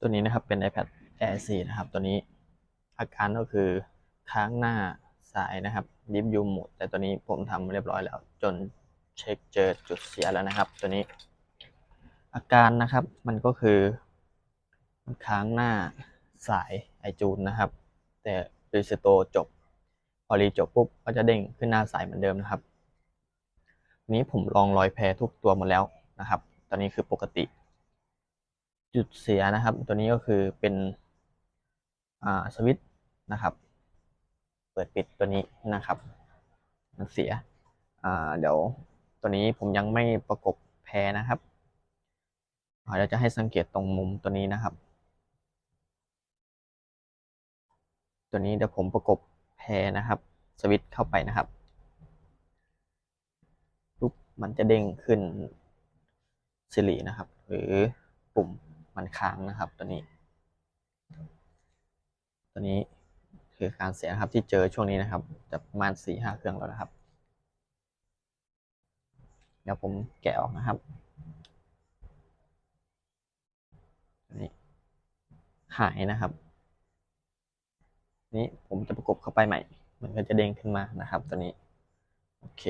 ตัวนี้นะครับเป็น iPad Air 4 นะครับ ตัวนี้อาการก็คือค้างหน้าสายนะครับดิฟยูหมด แต่ตัวนี้ผมทำเรียบร้อยแล้ว จนเช็คเจอจุดเสียแล้วนะครับ ตัวนี้ อาการนะครับมันก็คือมันค้างหน้าสายไอจูนนะครับ แต่รีสโตจบ พอรีจบปุ๊บก็จะเด้งขึ้นหน้าสายเหมือนเดิมนะครับ นี้ผมลองรอยแพรทุกตัวหมดแล้วนะครับ ตอนนี้คือปกติ จุดเสียนะครับ ตัวนี้ก็คือเป็นสวิตช์นะครับ เปิดปิดตัวนี้นะครับ มันเสียเดี๋ยวตัวนี้ผมยังไม่ประกบแพรนะครับอ่าเดี๋ยวจะให้สังเกตตรงมุมตัวนี้นะครับ ตัวนี้เดี๋ยวผมประกบแพรนะครับ สวิตช์เข้าไปนะครับปุ๊บมันจะเด้งขึ้นสิรินะครับ หรือปุ่ม มันค้างนะครับ ตัวนี้ ตัวนี้คือการเสียนะครับที่เจอช่วงนี้นะครับจะประมาณสี่ห้าเครื่องแล้วนะครับ เดี๋ยวผมแกะออกนะครับนี้หายนะครับ นี้ผมจะประกบเข้าไปใหม่ มันก็จะเด้งขึ้นมานะครับ ตัวนี้ โอเค